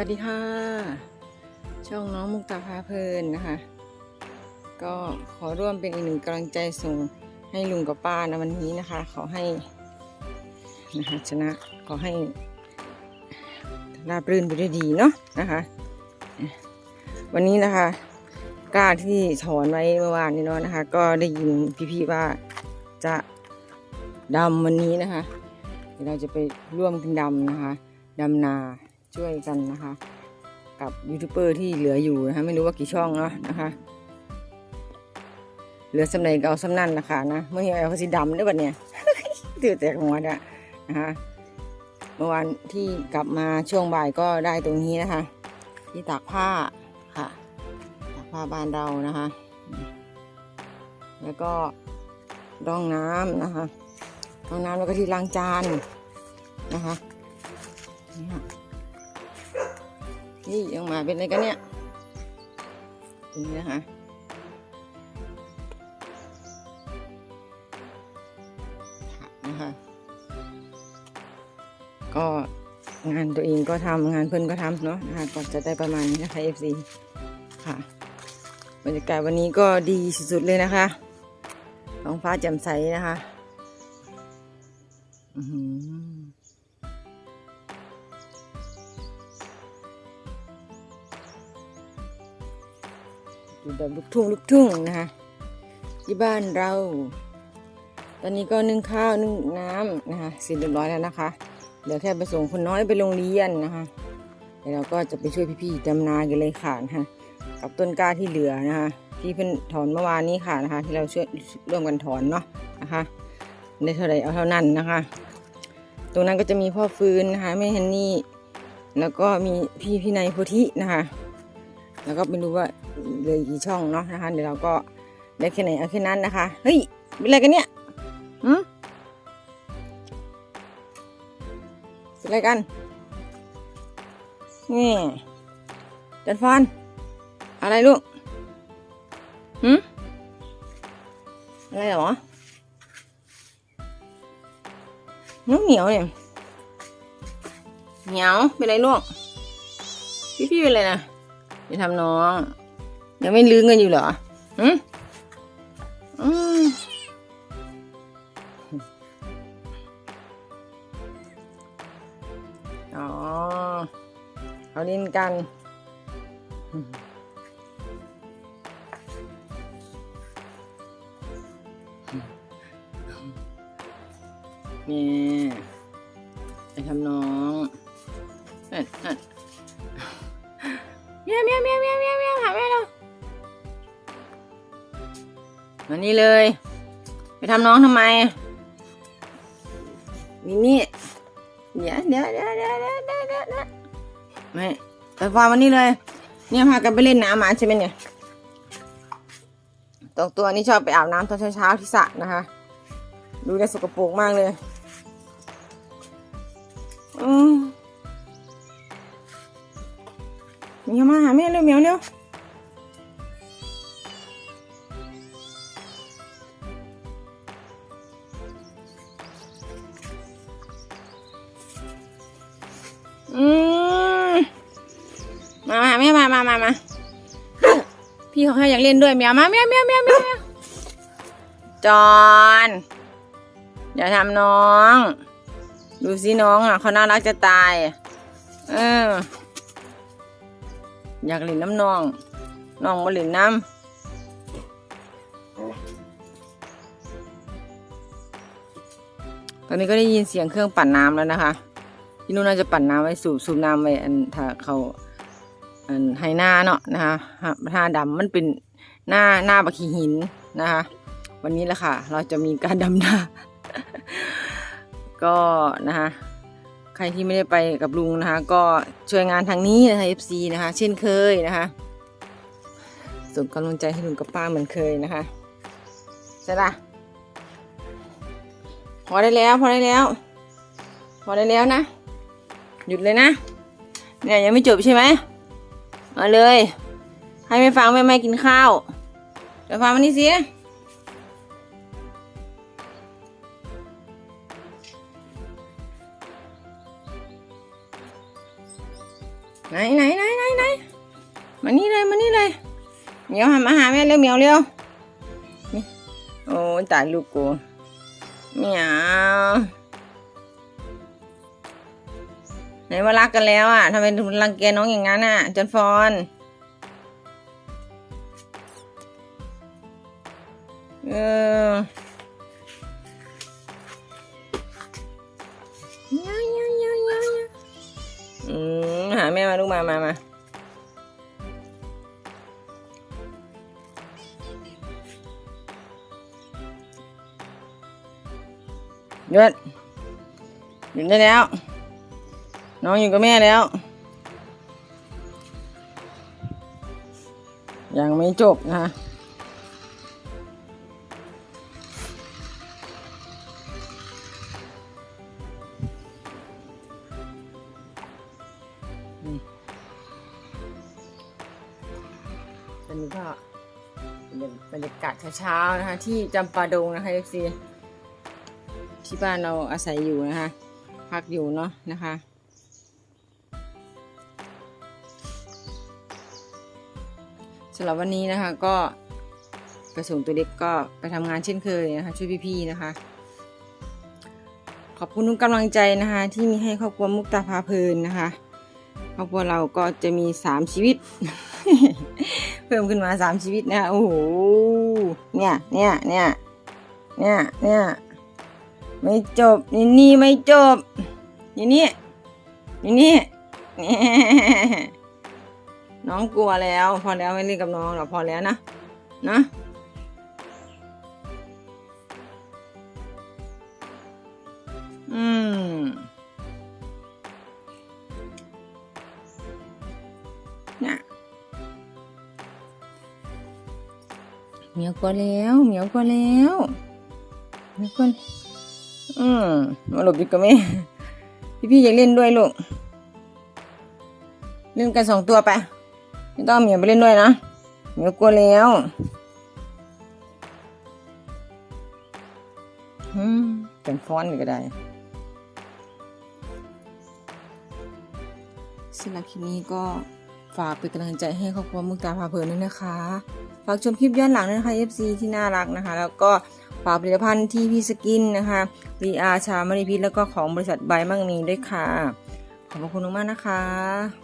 วัสดีค่ะ ช่องน้องมุกตาพาเพลินนะคะ ก็ขอร่วมเป็นอีกหนึ่งกำลังใจส่งให้ลุงกับป้าในวันนี้นะคะ ขอให้นะคะชนะขอให้ราบรื่นไปด้วยดีเนาะนะคะ วันนี้นะคะกล้าที่ถอนไว้เมื่อวานนี้เนาะนะคะ ก็ได้ยินพี่ๆว่าจะดำวันนี้นะคะเดี๋ยวเราจะไปร่วมกันดำนะคะดำนา ช่วยกันนะคะ กับยูทูบเบอร์ที่เหลืออยู่นะคะ ไม่รู้ว่ากี่ช่องเนาะนะคะเหลือสำเร็จก็เอาสำนั่นนะคะนะเมื่อเฮียเอาสีดำได้บัดเนี่ยตื่นแต่หัวเนี่ยนะคะเมื่อวานที่กลับมาช่วงบ่ายก็ได้ตรงนี้นะคะ ที่ตากผ้าค่ะตากผ้าบ้านเรานะคะ แล้วก็ร่องน้ำนะคะร่องน้ำแล้วก็ที่ล้างจานนะคะนี่ค่ะ นี่ยังมาเป็นอะไรกันเนี่ยตรงนี้นะคะนะคะก็งานตัวเองก็ทำงานเพื่อนก็ทำเนาะนะคะก็จะได้ประมาณนี้นะคะ FC ค่ะบรรยากาศวันนี้ก็ดีสุดๆเลยนะคะท้องฟ้าแจ่มใสนะคะ อือ อยู่แบบลูกทุ่งลูกทุ่งนะคะที่บ้านเรา ตอนนี้ก็นึ่งข้าวนึ่งน้ำนะคะเสร็จเรียบร้อยแล้วนะคะ เดี๋ยวแค่ไปส่งคนน้อยไปโรงเรียนนะคะ เดี๋ยวเราก็จะไปช่วยพี่ๆดำนากันเลยค่ะนะคะกับต้นกล้าที่เหลือนะคะที่เพิ่นถอนเมื่อวานนี้ค่ะนะคะ ที่เราช่วยร่วมกันถอนเนาะนะคะได้เท่าไรเอาเท่านั้นนะคะ ตรงนั้นก็จะมีพ่อฟืนนะคะแม่ฮันนี่แล้วก็มีพี่พี่นายโพธินะคะ แล้วก็ไม่รู้ว่า เลยกี่ช่องเนาะนะคะเดี๋ยวเราก็ได้แค่ไหนเอาแค่นั้นนะคะ เฮ้ยเป็นอะไรกันเนี่ยหืมเป็นอะไรกันนี่จันฟอนอะไรลูกหืมอะไรเหรอน้องเหนียวเนี่ยเหนียวเป็นไรลูกพี่พี่เป็นไรนะจะทำน้อง ยังไม่ลืมกันอยู่เหรอหืมอืมอ๋อเอาดินกันนี่ไปทำน้องเอ็ดเอ็ดเมียวเมียวเมียวเมียวเมียวเมียวหาแม่ มานี่เลย ไปทำน้องทำไมมินี่เดี๋ยวเดี๋ยวเดี๋ยวเดี๋ยวเดี๋ยวเดี๋ยวไม่แต่พอวันนี้เลย เนี่ยพากันไปเล่นน้ำมาใช่ไหมเนี่ยตัวตัวนี้ชอบไปอาบน้ำตอนเช้าๆที่สระนะคะ ดูได้สกปรกมากเลย อืมเมียมาหาแม่เร็วเมียวเร็ว อืมมาหาแม่มามามามาพี่เขาให้อยากเล่นด้วยเมียวมาเมียวเมียวเมียวเมียวจอนอย่าทำน้อง ดูสิน้องอะเขาน่ารักจะตายเอออยากเล่นน้ำน้องน้องมาเล่นน้ำตอนนี้ก็ได้ยินเสียงเครื่องปั่นน้ำแล้วนะคะ พี่นุ่นน่าจะปั่นน้ำไว้สูบสูบน้ำไว้อันถ้าเขาอันไฮหน้าเนาะนะคะหน้าดำมันเป็นหน้าหน้าบักขีหินนะคะ วันนี้แหละค่ะ เราจะมีการดำนาก็นะคะใครที่ไม่ได้ไปกับลุงนะคะ ก็ช่วยงานทางนี้นะคะ FC นะคะ เช่นเคยนะคะส่งกำลังใจให้ลุงกับป้าเหมือนเคยนะคะใช่ปะพอได้แล้ว พอได้แล้ว พอได้แล้วนะ หยุดเลยนะ เนี่ยยังไม่จบใช่ไหมมาเลย ให้ไม่ฟังแม่ไม่กินข้าว เดี๋ยวฟังมันนี่สิไหนไหนไหนไหนไหนมานี่เลยมานี่เลยเหมียวหามาหาแม่เร็วเหมียวเร็วโอ้ตายลูกกูเหมียว ไหนว่ารักกันแล้วอะทำไมถึงรังแกน้องอย่างนั้นอะจนฟอนเออเงี้ยเงี้ยเงี้ยเงี้ยเงี้ยอืมหาแม่มาลูกมามามาหยุดหยุดได้แล้ว น้องอยู่กับแม่แล้ว ยังไม่จบนะคะอืมตอนนี้ก็บรรยากาศเช้าๆนะคะ ที่จำปาดงนะคะเอฟซีที่บ้านเราอาศัยอยู่นะคะ พักอยู่เนาะนะคะ สำหรับวันนี้นะคะก็กระส่งตัวเล็กก็ไปทำงานเช่นเคยนะคะ ช่วยพี่ๆนะคะ ขอบคุณทุกกำลังใจนะคะ ที่มีให้ครอบครัวมุกตาพาเพลินนะคะครอบครัวเราก็จะมีสามชีวิต เพิ่มขึ้นมาสามชีวิตนะคะโอ้โหเนี่ยเนี่ยเนี่ยเนี่ยเนี่ยไม่จบนี่นี่ไม่จบนี่นี่นี่นี่ น้องกลัวแล้ว พอแล้วไม่เล่นกับน้องหรอกพอแล้วนะ นะอืมเนี่ยเหมียวกลัวแล้วเหมียวกลัวแล้วเหมียวกลัวอืมมาหลบอยู่กับแม่พี่พี่ๆอยากเล่นด้วยลูกเล่นกันสองตัวไป ไม่ต้องเหมียวไปเล่นด้วยนะเหมียวกลัวแล้วเป็นฟ้อนก็ได้สำหรับคลิปนี้ก็ฝากเป็นกำลังใจให้ครอบครัวมุกตาพาเพลินด้วยนะคะ ฝากชมคลิปย้อนหลังด้วยนะคะ FC ที่น่ารักนะคะ แล้วก็ฝากผลิตภัณฑ์ที่พี่สกินนะคะ VR ชามณีพิษแล้วก็ของบริษัทใบมั่งมีด้วยค่ะ ขอบพระคุณมากนะคะ